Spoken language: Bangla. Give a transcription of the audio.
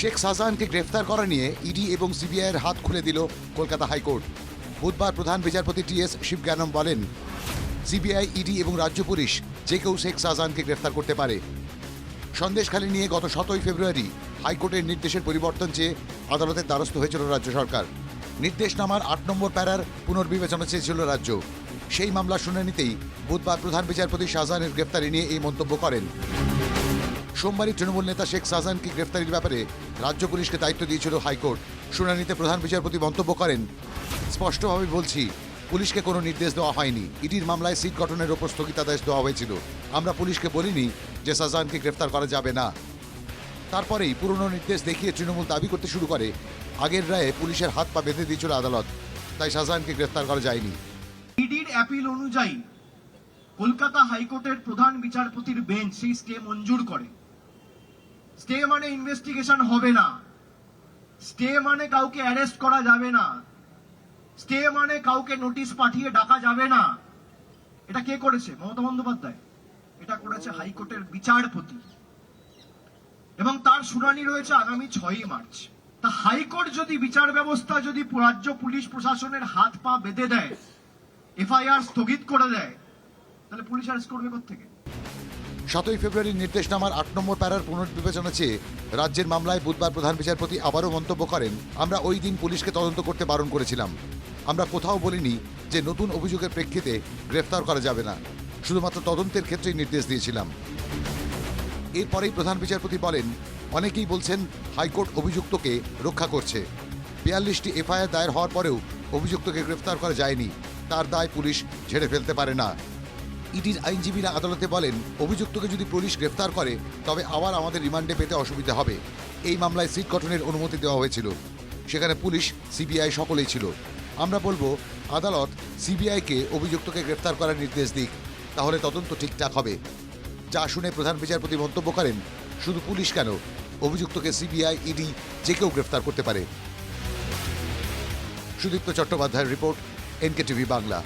শেখ শাহজাহানকে গ্রেফতার করা নিয়ে ইডি এবং সিবিআইয়ের হাত খুলে দিল কলকাতা হাইকোর্ট। বুধবার প্রধান বিচারপতি টি এস শিবজ্ঞানম বলেন, সিবিআই, ইডি এবং রাজ্য পুলিশ যে কেউ শেখ শাহজাহানকে গ্রেফতার করতে পারে। সন্দেশখালী নিয়ে গত সতেরোই ফেব্রুয়ারি হাইকোর্টের নির্দেশের পরিবর্তন চেয়ে আদালতের দ্বারস্থ হয়েছিল রাজ্য সরকার। নির্দেশনামার আট নম্বর প্যারার পুনর্বিবেচনা চেয়েছিল রাজ্য। সেই মামলার শুনানিতেই বুধবার প্রধান বিচারপতি শাহজাহানের গ্রেফতারি নিয়ে এই মন্তব্য করেন। সোমবারই তৃণমূল নেতা শেখ শাহজাহানকে গ্রেফতারির ব্যাপারে রাজ্য পুলিশকে দায়িত্ব দিয়েছিল হাইকোর্ট। শুনানিতে প্রধান বিচারপতি মন্তব্য করেন, স্পষ্টভাবে বলছি, পুলিশকে কোনো নির্দেশ দেওয়া হয়নি। ইডির মামলায় সিট গঠনের ওপর স্থগিতাদেশ দেওয়া হয়েছিল। আমরা পুলিশকে বলিনি যে শাহজাহানকে গ্রেফতার করা যাবে না। তারপরেই পুরনো নির্দেশ দেখিয়ে তৃণমূল দাবি করতে শুরু করে। আগের রায়ে পুলিশের হাত পা বেঁধে দিয়েছিল আদালত, তাই শাহজাহানকে গ্রেফতার করা যায়নি। ইডির অ্যাপিল অনুযায়ী কলকাতা হাইকোর্টের প্রধান বিচারপতির বেঞ্চ সেই স্টে মঞ্জুর করে। স্টে মানে ইনভেস্টিগেশন হবে না। স্টে মানে কাউকে অ্যারেস্ট করা যাবে না। স্টে মানে কাউকে নোটিশ পাঠিয়ে ডাকা যাবে না। এটা কে করেছে? মমতা বন্দ্যোপাধ্যায়। এটা করেছে হাইকোর্টের বিচারপতি। এবং তার শুনানি রয়েছে আগামী ছয়ই মার্চ। তা হাইকোর্ট যদি বিচার ব্যবস্থা যদি রাজ্য পুলিশ প্রশাসনের হাত পা বেঁধে দেয়, এফআইআর স্থগিত করে দেয়, তাহলে পুলিশ অ্যারেস্ট করবে থেকে সাতই ফেব্রুয়ারির নির্দেশনামার আট নম্বর প্যারার পুনর্বিবেচনা চেয়ে রাজ্যের মামলায় বুধবার প্রধান বিচারপতি আবারও মন্তব্য করেন, আমরা ওই দিন পুলিশকে তদন্ত করতে বারণ করেছিলাম। আমরা কোথাও বলিনি যে নতুন অভিযোগের প্রেক্ষিতে গ্রেফতার করা যাবে না। শুধুমাত্র তদন্তের ক্ষেত্রেই নির্দেশ দিয়েছিলাম। এরপরেই প্রধান বিচারপতি বলেন, অনেকেই বলছেন হাইকোর্ট অভিযুক্তকে রক্ষা করছে। বিয়াল্লিশটি এফআইআর দায়ের হওয়ার পরেও অভিযুক্তকে গ্রেফতার করা যায়নি। তার দায় পুলিশ ঝেড়ে ফেলতে পারে না। ইডির আইনজীবীরা আদালতে বলেন, অভিযুক্তকে যদি পুলিশ গ্রেফতার করে, তবে আবার আমাদের রিমান্ডে পেতে অসুবিধা হবে। এই মামলায় সিট গঠনের অনুমতি দেওয়া হয়েছিল। সেখানে পুলিশ, সিবিআই সকলেই ছিল। আমরা বলব, আদালত সিবিআইকে অভিযুক্তকে গ্রেফতার করার নির্দেশ দিক, তাহলে তদন্ত ঠিকঠাক হবে। যা শুনে প্রধান বিচারপতি মন্তব্য করেন, শুধু পুলিশ কেন? অভিযুক্তকে সিবিআই, ইডি যে কেউ গ্রেফতার করতে পারে। সুদীপ্ত চট্টোপাধ্যায়ের রিপোর্ট এনকে টিভি বাংলা।